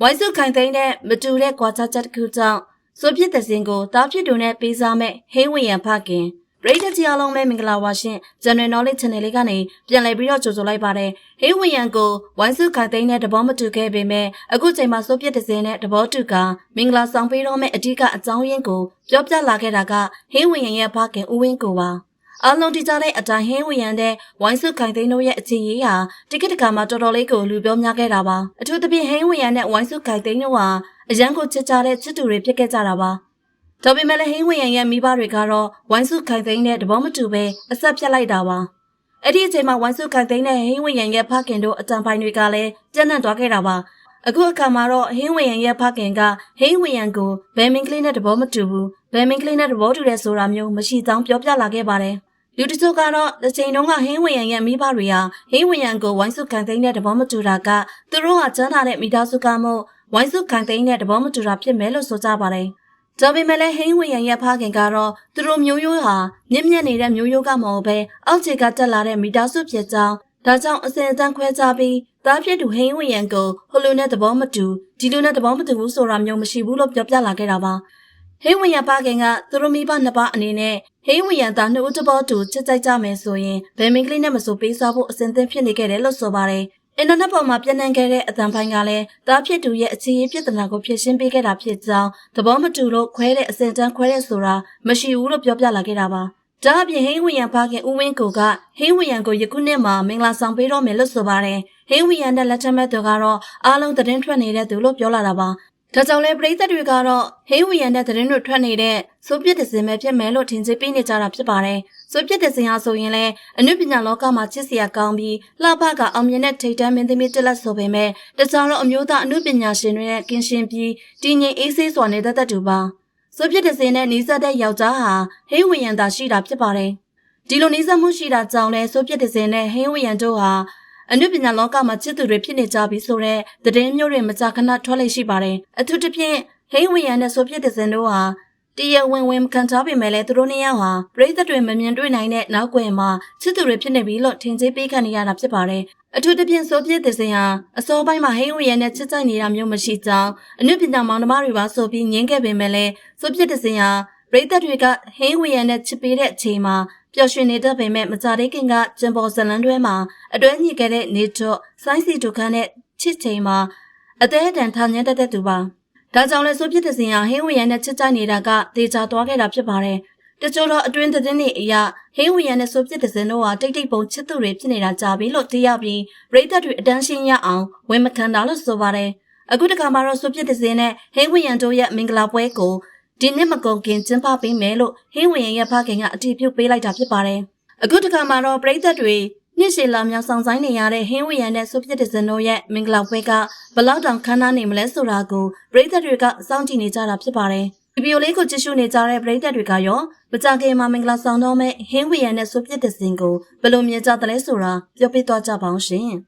ဝိုင်းစုခိုင်သိန်းတဲ့မတူတဲ့ကွာခြားချက်တစ်ခုကြောင့်ဆိုပြစ်တဲ့စင်ကိုတားဖြစ်တူနဲ့ပေးစားမဲ့ဟင်းဝင်ရန်ဖခင်ပရိသတ်ကြီးအားလုံးပဲမင်္ဂလာပါရှင် General Knowledge Channel လေးကနေပြန်လည်ပြီးတော့ကြိုဆိုလိုက်ပါတယ်ဟင်းဝင်ရန်ကိုဝိုင်းစုခိုင်သိန်းတဲ့တဘောမတူခဲ့ပေမဲ့အခုချိန်မှာဆိုပြစ်တဲ့စင်နဲ့တဘောတူကမင်္ဂလာဆောင်ပေးတော့မဲ့အဓိကအကြောင်းရင်းကိုပြောပြလာခဲ့တာကဟင်းဝင်ရန်ရဲ့ဖခင်ဦးဝင်းကိုပါ အားလုံးတည်ကြတဲ့အတိုင်းဟင်းဝရံတဲ့ဝိုင်းစုခိုင်သိန်းတို့ရဲ့အခြေရေးဟာတိကတကမှာတော်တော်လေးကိုလူပြောများခဲ့တာပါအထူးသဖြင့်ဟင်းဝရံနဲ့ဝိုင်းစုခိုင်သိန်းတို့ဟာအရန်ကိုချစ်ကြတဲ့ချစ်သူတွေဖြစ်ခဲ့ကြတာပါဒါပေမဲ့လည်းဟင်းဝရံရဲ့မိဘတွေကတော့ဝိုင်းစုခိုင်သိန်းနဲ့တဘောမတူပဲအဆက်ပြတ်လိုက်တာပါအဲ့ဒီအချိန်မှာဝိုင်းစုခိုင်သိန်းနဲ့ဟင်းဝရံရဲ့ဖခင်တို့အတန်ပိုင်တွေကလည်းကြက်နန့်သွားခဲ့တာပါအခုအခါမှာတော့ဟင်းဝရံရဲ့ဖခင်ကဟင်းဝရံကိုဘယ်မင်ကလေးနဲ့တဘောမတူဘူးဘယ်မင်ကလေးနဲ့တဘောတူတဲ့ဆိုတာမျိုးမရှိကြောင်းပြောပြလာခဲ့ပါတယ် လူတချို့ကတော့တစ်ချိန်တုန်းကဟင်းဝင်ရန်ရဲ့မိဘတွေဟာဟင်းဝင်ရန်ကိုဝိုင်းစုခံသိမ်းတဲ့သဘောမတူတာကသူတို့ဟာကျန်းသာတဲ့မိသားစုကမို့ဝိုင်းစုခံသိမ်းတဲ့သဘောမတူတာဖြစ်မယ်လို့ဆိုကြပါတယ်။ဒါပေမဲ့လည်းဟင်းဝင်ရန်ရဲ့ဖခင်ကတော့သူတို့မျိုးရိုးဟာမြင့်မြတ်နေတဲ့မျိုးရိုးကမဟုတ်ပဲအောက်ခြေကတက်လာတဲ့မိသားစုဖြစ်ကြောင်းဒါကြောင့်အစဉ်အတန်းခွဲခြားပြီးသားဖြစ်သူဟင်းဝင်ရန်ကိုဟိုလိုနဲ့သဘောမတူဒီလိုနဲ့သဘောမတူဘူးဆိုတာမျိုးမရှိဘူးလို့ပြောပြလာခဲ့တာပါ။ ဟိဝီယံပါခင်ကသူတို့မိဘနှစ်ပါးအနေနဲ့ဟိဝီယံသားနှစ်ဦးတဘောတူချစ်ကြိုက်ကြမယ်ဆိုရင်ဘယ်မင်္ဂလိနဲ့မဆိုပေးစားဖို့အစဉ်သင့်ဖြစ်နေခဲ့တယ်လို့ဆိုပါတယ်။အင်တာနက်ပေါ်မှာပြန့်နှံ့ခဲ့တဲ့အသံဖိုင်ကလည်းတားဖြစ်သူရဲ့အခြေရေးပြဿနာကိုဖြေရှင်းပေးခဲ့တာဖြစ်ကြောင်းသဘောမတူလို့ခွဲတဲ့အစဉ်တန်းခွဲတဲ့ဆိုတာမရှိဘူးလို့ပြောပြလာခဲ့တာပါ။ဒါအပြင်ဟိဝီယံဖခင်ဦးဝင်းကိုကဟိဝီယံကိုယခုနှစ်မှာမင်္ဂလာဆောင်ပေးတော့မယ်လို့ဆိုပါတယ်။ဟိဝီယံနဲ့လက်ထက်မဲ့သူကတော့အားလုံးသတင်းထွက်နေတဲ့သူလို့ပြောလာတာပါ။ ဒါကြောင့်လဲပရိသတ်တွေကတော့ဟိဝီယန်တဲ့သတင်းတွေထွက်နေတဲ့စိုးပြစ်တဲ့စင်ပဲဖြစ်မယ်လို့ထင်ကြေးပေးနေကြတာဖြစ်ပါတယ်။စိုးပြစ်တဲ့စင်ဟာဆိုရင်လည်းအနုပညာလောကမှာချစ်စရာကောင်းပြီးလှပကအောင်မြင်တဲ့ထိတ်တန်းမင်းသမီးတက်လက်ဆိုပေမဲ့တခြားတော့အမျိုးသားအနုပညာရှင်တွေနဲ့ကင်းရှင်းပြီးတည်ငြိမ်အေးဆေးစွာနေတဲ့တတ်တူပါ။စိုးပြစ်တဲ့စင်နဲ့နီးစပ်တဲ့ယောက်ျားဟာဟိဝီယန်သာရှိတာဖြစ်ပါတယ်။ဒီလိုနီးစပ်မှုရှိတာကြောင့်လဲစိုးပြစ်တဲ့စင်နဲ့ဟိဝီယန်တို့ဟာ အနုပညာလောကမှာချစ်သူတွေဖြစ်နေကြပြီဆိုတော့သတင်းမျိုးတွေမကြာခဏထွက်လေရှိပါတယ်။အထူးသဖြင့်ဟိန်းဝီယန်နဲ့ဆိုပြစ်တဲ့စင်တို့ဟာတရဝင်ဝင်ခံထားပေမဲ့လည်းသူတို့နှစ်ယောက်ဟာပရိသတ်တွေမမြင်တွေ့နိုင်တဲ့နောက်ွယ်မှာချစ်သူတွေဖြစ်နေပြီလို့ထင်ကြေးပေးခံနေရတာဖြစ်ပါတယ်။အထူးသဖြင့်ဆိုပြစ်တဲ့စင်ဟာအစောပိုင်းမှာဟိန်းဝီယန်နဲ့ချစ်ကြိုက်နေတာမျိုးမရှိကြောင်းအနုပညာမောင်နှမတွေပါဆိုပြီးငင်းခဲ့ပေမဲ့လည်းဆိုပြစ်တဲ့စင်ဟာပရိသတ်တွေကဟိန်းဝီယန်နဲ့ချစ်ပေးတဲ့အချိန်မှာ ပျော်ရွှင်နေတတ်ပေမဲ့မကြတဲ့ခင်ကကျင်ပေါ်ဇလန်းတွဲမှာအတွဲညစ်ခဲ့တဲ့နေတော့ဆိုင်းစီဒုခန်းနဲ့ချစ်ချိန်မှာအသေးအတန်ထားညက်တတ်တဲ့သူပါဒါကြောင့်လဲဆိုပြစ်တဲ့စင်ဟာဟင်းဝီယန်နဲ့ချစ်ကြိုက်နေတာကဒေချာသွားခဲ့တာဖြစ်ပါတယ်တချို့တော့အတွင်းသတင်းတွေအရဟင်းဝီယန်နဲ့ဆိုပြစ်တဲ့စင်တို့ဟာတိတ်တိတ်ပုံချစ်သူတွေဖြစ်နေတာကြာပြီလို့သိရပြီးပရိသတ်တွေအတန်းရှင်းရအောင်ဝန်မခံတာလို့ဆိုပါတယ်အခုတခါမှာတော့ဆိုပြစ်တဲ့စင်နဲ့ဟင်းဝီယန်တို့ရဲ့မင်္ဂလာပွဲကို ဒီနှစ်မကုန်ခင်ကျင်းပပေးမယ်လို့ဟင်းဝင်ရဲ့ဖခင်ကအတည်ပြုပေးလိုက်တာဖြစ်ပါတယ်။အခုတခါမှာတော့ပြည်သက်တွေနှစ်ရှည်လာမြောက်ဆောင်ဆိုင်နေရတဲ့ဟင်းဝင်နဲ့ဆိုပြစ်တဲ့ဇန်တို့ရဲ့မင်္ဂလာပွဲကဘလောက်တောင်ခမ်းနားနေမလဲဆိုတာကိုပြည်သက်တွေကစောင့်ကြည့်နေကြတာဖြစ်ပါတယ်။ဒီဗီဒီယိုလေးကိုကြည့်ရှုနေကြတဲ့ပြည်သက်တွေကရောမကြခင်မှာမင်္ဂလာဆောင်တော့မဲ့ဟင်းဝင်နဲ့ဆိုပြစ်တဲ့ဇင်ကိုဘယ်လိုမြင်ကြသလဲဆိုတာပြောပြသွားကြပါအောင်ရှင်။